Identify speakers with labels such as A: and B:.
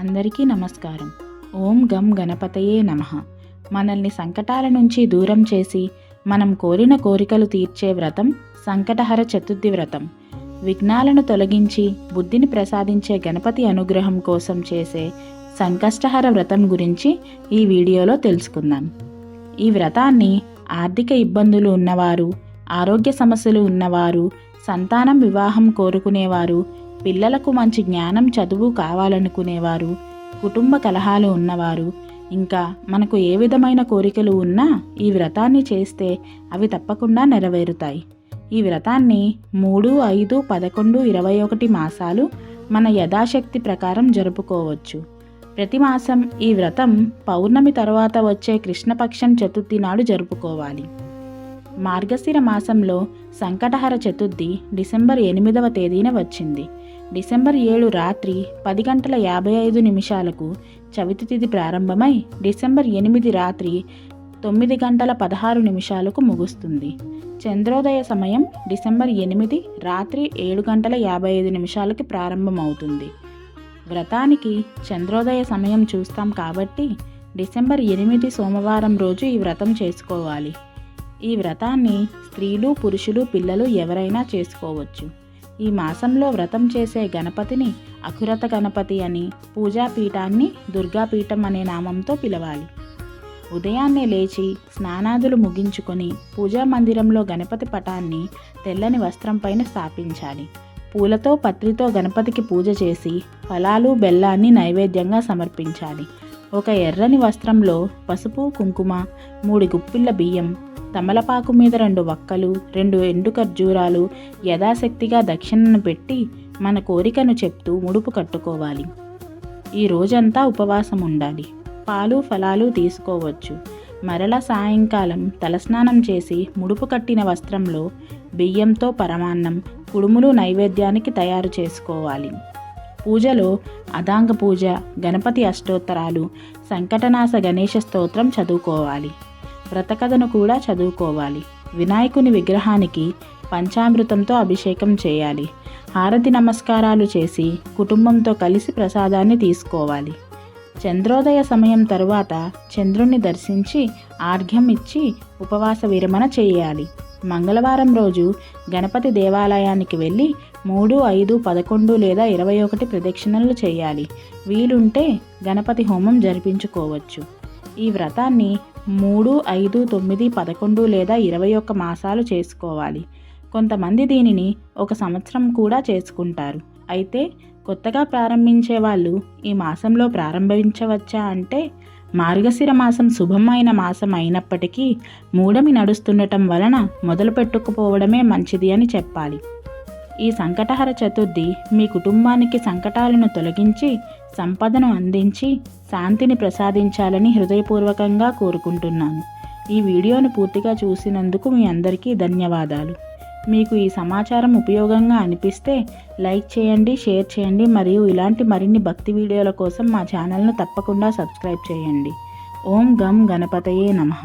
A: అందరికీ నమస్కారం. ఓం గం గణపతయే నమ. మనల్ని సంకటాల నుంచి దూరం చేసి మనం కోరిన కోరికలు తీర్చే వ్రతం సంకటహర చతుర్థి వ్రతం. విఘ్నాలను తొలగించి బుద్ధిని ప్రసాదించే గణపతి అనుగ్రహం కోసం చేసే సంకష్టహర వ్రతం గురించి ఈ వీడియోలో తెలుసుకుందాం. ఈ వ్రతాన్ని ఆర్థిక ఇబ్బందులు ఉన్నవారు ఆరోగ్య సమస్యలు ఉన్నవారు సంతానం వివాహం కోరుకునేవారు పిల్లలకు మంచి జ్ఞానం చదువు కావాలనుకునేవారు కుటుంబ కలహాలు ఉన్నవారు. ఇంకా మనకు ఏ విధమైన కోరికలు ఉన్నా ఈ వ్రతాన్ని చేస్తే అవి తప్పకుండా నెరవేరుతాయి. ఈ వ్రతాన్ని మూడు ఐదు పదకొండు ఇరవై ఒకటి మాసాలు మన యథాశక్తి ప్రకారం జరుపుకోవచ్చు. ప్రతి మాసం ఈ వ్రతం పౌర్ణమి తర్వాత వచ్చే కృష్ణపక్షం చతుర్థి నాడు జరుపుకోవాలి. మార్గశిర మాసంలో సంకటహర చతుర్థి డిసెంబర్ ఎనిమిదవ తేదీన వచ్చింది. డిసెంబర్ ఏడు రాత్రి పది గంటల యాభై ఐదు నిమిషాలకు చవితి తిథి ప్రారంభమై డిసెంబర్ ఎనిమిది రాత్రి తొమ్మిది గంటల పదహారు నిమిషాలకు ముగుస్తుంది. చంద్రోదయ సమయం డిసెంబర్ ఎనిమిది రాత్రి ఏడు గంటల యాభై ఐదు నిమిషాలకి ప్రారంభమవుతుంది. వ్రతానికి చంద్రోదయ సమయం చూస్తాం కాబట్టి డిసెంబర్ ఎనిమిది సోమవారం రోజు ఈ వ్రతం చేసుకోవాలి. ఈ వ్రతాన్ని స్త్రీలు పురుషులు పిల్లలు ఎవరైనా చేసుకోవచ్చు. ఈ మాసంలో వ్రతం చేసే గణపతిని అఖురత గణపతి అని పూజాపీఠాన్ని దుర్గాపీఠం అనే నామంతో పిలవాలి. ఉదయాన్నే లేచి స్నానాదులు ముగించుకొని పూజా మందిరంలో గణపతి పటాన్ని తెల్లని వస్త్రం పైన స్థాపించాలి. పూలతో పత్రితో గణపతికి పూజ చేసి ఫలాలు బెల్లాన్ని నైవేద్యంగా సమర్పించాలి. ఒక ఎర్రని వస్త్రంలో పసుపు కుంకుమ మూడు గుప్పిళ్ళ బియ్యం తమలపాకు మీద రెండు వక్కలు రెండు ఎండు ఖర్జూరాలు యథాశక్తిగా దక్షిణను పెట్టి మన కోరికను చెప్తూ ముడుపు కట్టుకోవాలి. ఈ రోజంతా ఉపవాసం ఉండాలి పాలు ఫలాలు తీసుకోవచ్చు. మరల సాయంకాలం తలస్నానం చేసి ముడుపు కట్టిన వస్త్రంలో బియ్యంతో పరమాన్నం కుడుములు నైవేద్యానికి తయారు చేసుకోవాలి. పూజలో అదాంగ పూజ గణపతి అష్టోత్తరాలు సంకటనాశ గణేష స్తోత్రం చదువుకోవాలి. వ్రతకథను కూడా చదువుకోవాలి. వినాయకుని విగ్రహానికి పంచామృతంతో అభిషేకం చేయాలి. హారతి నమస్కారాలు చేసి కుటుంబంతో కలిసి ప్రసాదాన్ని తీసుకోవాలి. చంద్రోదయ సమయం తరువాత చంద్రుణ్ణి దర్శించి ఆర్ఘ్యం ఇచ్చి ఉపవాస విరమణ చేయాలి. మంగళవారం రోజు గణపతి దేవాలయానికి వెళ్ళి మూడు ఐదు పదకొండు లేదా ఇరవై ఒకటి ప్రదక్షిణలు చేయాలి. వీలుంటే గణపతి హోమం జరిపించుకోవచ్చు. ఈ వ్రతాన్ని మూడు ఐదు తొమ్మిది పదకొండు లేదా ఇరవై ఒక్క మాసాలు చేసుకోవాలి. కొంతమంది దీనిని ఒక సంవత్సరం కూడా చేసుకుంటారు. అయితే కొత్తగా ప్రారంభించే వాళ్ళు ఈ మాసంలో ప్రారంభించవచ్చా అంటే మార్గశిర మాసం శుభమైన మాసం అయినప్పటికీ మూడమి నడుస్తుండటం వలన మొదలు పెట్టుకుపోవడమే మంచిది అని చెప్పాలి. ఈ సంకటహర చతుర్థి మీ కుటుంబానికి సంకటాలను తొలగించి సంపదను అందించి శాంతిని ప్రసాదించాలని హృదయపూర్వకంగా కోరుకుంటున్నాను. ఈ వీడియోను పూర్తిగా చూసినందుకు మీ అందరికీ ధన్యవాదాలు. మీకు ఈ సమాచారం ఉపయోగంగా అనిపిస్తే లైక్ చేయండి షేర్ చేయండి మరియు ఇలాంటి మరిన్ని భక్తి వీడియోల కోసం మా ఛానల్ను తప్పకుండా సబ్స్క్రైబ్ చేయండి. ఓం గం గణపతయే నమః.